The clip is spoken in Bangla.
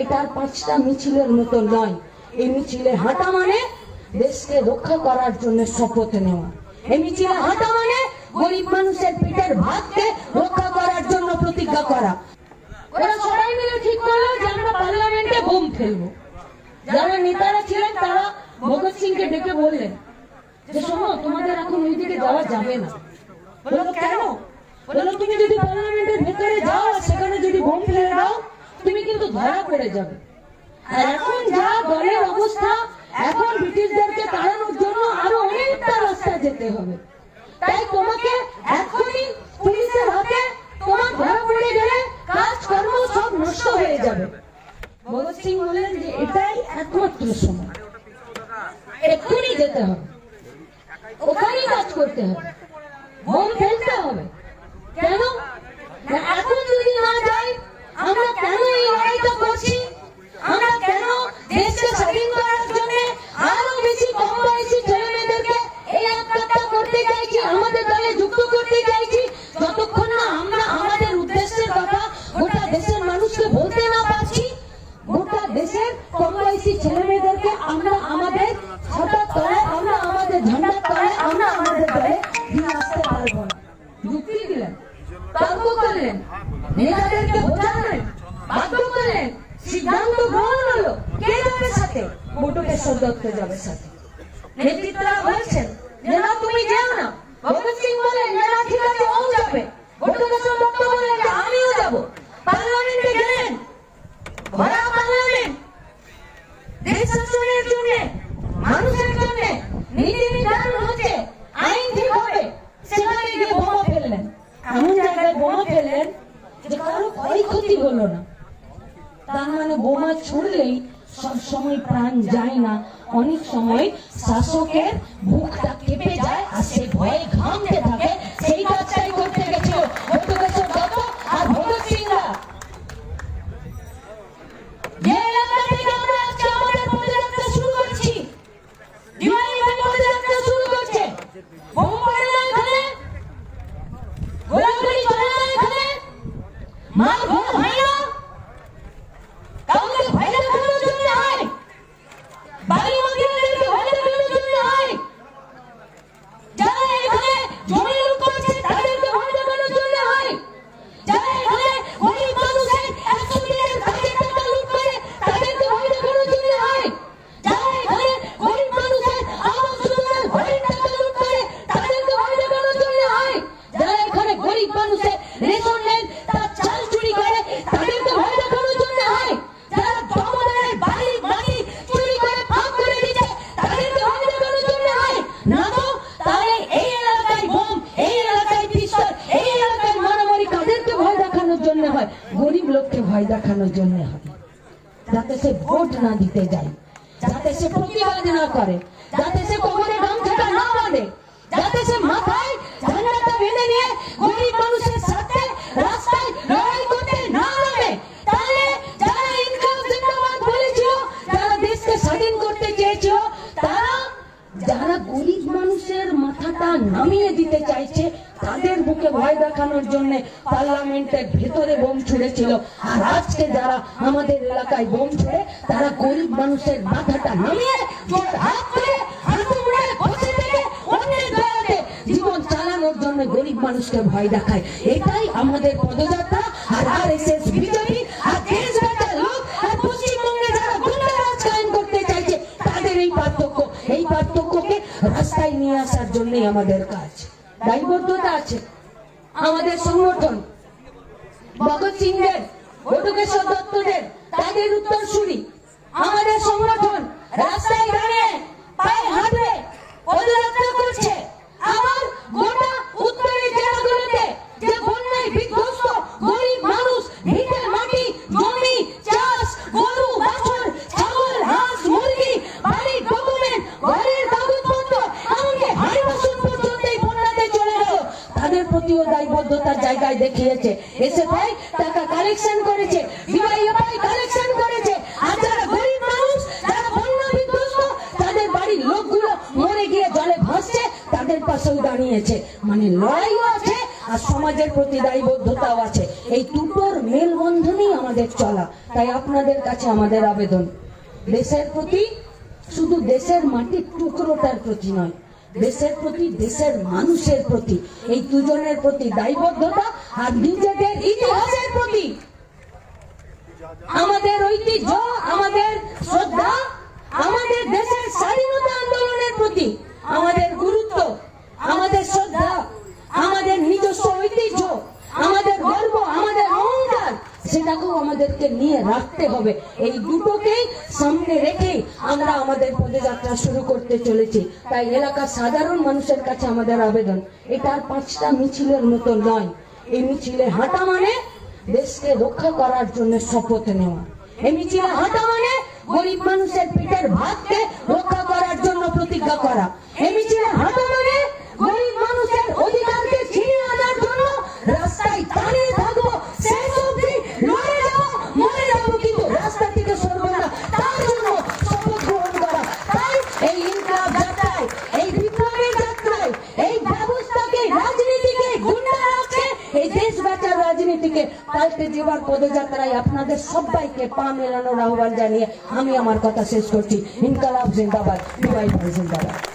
এটা পাঁচটা মিছিলের মতো নয়। এই মিছিলে হাঁটা মানে দেশকে রক্ষা করার জন্য শপথ নেওয়া। এই মিছিলে হাঁটা মানে গরিব মানুষের পেটের ভাতকে রক্ষা করার জন্য প্রতিজ্ঞা করা। ওরা সবাই মিলে ঠিক করল যে আমরা পার্লামেন্টে বোম ফেলব। যারা নেতারা ছিলেন, তারা ভগৎ সিংকে ডেকে বললেন যে, শোনো, তোমাদের এখন ওই দিকে যাওয়া যাবে না। বলল, কেন? বলল, তুমি যদি পার্লামেন্টের ভেতরে যাও সেখানে যদি বোম ফেলে দাও তুমি কিন্তু ধরা পড়ে যাবে। এখন যা দলের অবস্থা, এখন ব্রিটিশদেরকে তাড়ানোর জন্য আরও অনেকটা রাস্তা যেতে হবে। তাই তোমাকে এখনই পুলিশের হাতে তোমার ধরা পড়ে গেলে কাজকর্ম সব নষ্ট হয়ে যাবে। ভগৎ সিং বললেন যে এটাই একমাত্র সময়। এক্ষুনি যেতে হবে। ওখানেই কাজ করতে হবে। বোম ফেলতে হবে। কেন? এখন যদি না যাই আমরা কেন এই লড়াইটা করছি? আমরা কেন দেশকে স্বাধীন করার জন্য আরও বেশি কম বয়সী ছেলে মেয়েদেরকে এই আত্মহত্যা করতে চাইছি, আমাদের দলে যুক্ত করতে চাইছি? যতক্ষণ না আমরা আমাদের উদ্দেশ্যের কথা গোটা দেশের মানুষকে বলতে না পারছি, গোটা দেশের কম বয়সী ছেলে মেয়েদেরকে আমরা আমাদের ছাতার তলে আমরা আমাদের ঝান্ডার তলে আমরা আমাদের দলে নিয়ে আসতে পারব না। যুক্তি দিলেন তর্ক করলেন নেতাদেরকে বোঝালেন সিদ্ধান্ত গ্রহণ হলো কে যাবে সাথে বটুকেশ্বর দত্ত যাবে সাথে। নেতৃত্বরা বলছেন যে না তুমি যেও না। ভগৎ সিং বলেন না ঠিক আছে, ও যাবে। বটুকেশ্বর দত্ত বললেন যে, আমিও যাব পার্লামেন্টে গেলেন ভরা পার্লামেন্ট দেশ শাসনের জন্য মানুষের জন্য নীতি নির্ধারণ হচ্ছে আইন ঠিক হবে সেখানে গিয়ে বোমা ফেললেন এমন জায়গায় বোমা ফেললেন যে কারও ক্ষয়ক্ষতি হলো না তার মানে বোমা ছুড়লেই সব সময় প্রাণ যায় না। অনেক সময় শাসকের বুকটা কেঁপে যায় আর সে ভয়ে ঘামতে থাকে। সেই কাজটাই করতে গেছিল যে এলাকা থেকে আমরা আজকে আমাদের পদযাত্রা শুরু করছি দিওয়ালি ভাই পদযাত্রা শুরু করছে বোম পড়ে না এখানে গোলাগুলি চলে না এখানে মাল ঘর হয় না কাউকে ভয় দেখানোর জন্য হয় বাড়ি মন্দিরদেরকে ভয় দেখানোর জন্য হয় যারা এখানে জমি লুট করছে তাদেরকে ভয় দেখানোর জন্য হয় যারা এখানে গরিব মানুষের একশো দিনের কাজের টাকা লুট করে তাদেরকে ভয় দেখানোর জন্য হয় যারা এখানে গরিব মানুষের আবাস যোজনার ঘরের টাকা লুট করে তাদেরকে ভয় দেখানোর জন্য হয় যারা এখানে গরিব মানুষের রেশন নেন তার চাল চুরি করে তাদেরকে ভয় দেখানোর জন্য হয় যারা জমাদারের বাড়ির মাটি চুরি করে ভাগ করে দিচ্ছে তাদেরকে ভয় দেখানোর জন্য হয় না তো তাহলে এই এলাকায় বোম এই এলাকায় পিস্তল এই এলাকায় মারামারি কাদেরকে ভয় দেখানোর জন্য হয় গরিব লোককে ভয় দেখানোর জন্য হয় যাতে সে ভোট না দিতে যায়, যাতে সে প্রতিবাদ না করে, যাতে সে কোমরে গামছাটা না বাঁধে, যাতে সে মাথায় ঝান্ডাটা বেঁধে নিয়ে গরিব মানুষের সাথে রাস্তায় লড়াই করতে না তাহলে যারা যারা দেশকে স্বাধীন করতে তারা, যারা গরিব মানুষের মাথাটা নামিয়ে দিতে চাইছে তাদের বুকে ভয় দেখানোর জন্য পার্লামেন্টের ভেতরে বোম ছুড়েছিল। আর আজকে যারা আমাদের এলাকায় বোম ছুড়ে, তারা গরিব মানুষের মাথাটা নামিয়ে গরিব মানুষকে ভয় দেখায়। এটাই আমাদের পদযাত্রা। আর আর এস এস বিজেপি আর পশ্চিমবঙ্গে যারা করতে চাইছে, তাদের এই পার্থক্য। এই পার্থক্যকে রাস্তায় নিয়ে আসার জন্যই আমাদের কাজ। দায়বদ্ধতা আছে। আমাদের সংগঠন ভগৎ সিংদের বটুকেশ্বর দত্তদের তাদের উত্তরসূরি। আমাদের সংগঠন রাস্তায় প্রতিও দায়বদ্ধতার জায়গায় দেখিয়েছে। এসে ভাই, টাকা কালেকশন করেছে কালেকশন করেছে। তাদের পাশেও দাঁড়িয়েছে। মানে লড়াইও আছে, আর সমাজের প্রতি দায়বদ্ধতাও আছে। এই দুটোর মেলবন্ধনেই আমাদের চলা। তাই আপনাদের কাছে আমাদের আবেদন। দেশের প্রতি, শুধু দেশের মাটির টুকরোটার প্রতি নয় দেশের প্রতি, দেশের মানুষের প্রতি, এই দুজনের প্রতি দায়বদ্ধতা আর নিজেদের ইতিহাসের প্রতি। আমাদের ঐতিহ্য, আমাদের শ্রদ্ধা, আমাদের দেশের স্বাধীনতা আন্দোলনের প্রতি, আমাদের শ্রদ্ধা আমাদের নিজস্ব ঐতিহ্য আমাদের গর্ব আমাদের অহংকার সেটাকেও আমাদেরকে নিয়ে রাখতে হবে। এই দুটোকেই সামনে রেখেই আমরা আমাদের পদযাত্রা শুরু করতে চলেছি। তাই এলাকার সাধারণ মানুষের কাছে আমাদের আবেদন, এটা আর পাঁচটা মিছিলের মতো নয়। এই মিছিলে হাঁটা মানে দেশকে রক্ষা করার জন্য শপথ নেওয়া। এই মিছিলে হাঁটা মানে গরিব মানুষের পেটের ভাতকে রক্ষা করার জন্য প্রতিজ্ঞা করা। এই মিছিলে হাঁটা মানে গরিব মানুষের অধিকারকে ছিনিয়ে আনার জন্য রাস্তায় দাঁড়িয়ে থাকব শেষ অবধি লড়ে যাব মরে যাব কিন্তু রাস্তা থেকে সরবো না তার জন্য শপথ গ্রহণ করা তাই এই ইনকাম যাত্রায় এই বিপ্লবের যাত্রায় এই ব্যবস্থাকে রাজনীতিকে গুন্ডা রাখছে এই দেশ বাঁচার রাজনীতিকে জীবন পদযাত্রায় আপনাদের সবাইকে পা মেলানোর আহ্বান জানিয়ে আমি আমার কথা শেষ করছি। ইনকালাব জিন্দাবাদ দুবাই জিন্দাবাদ।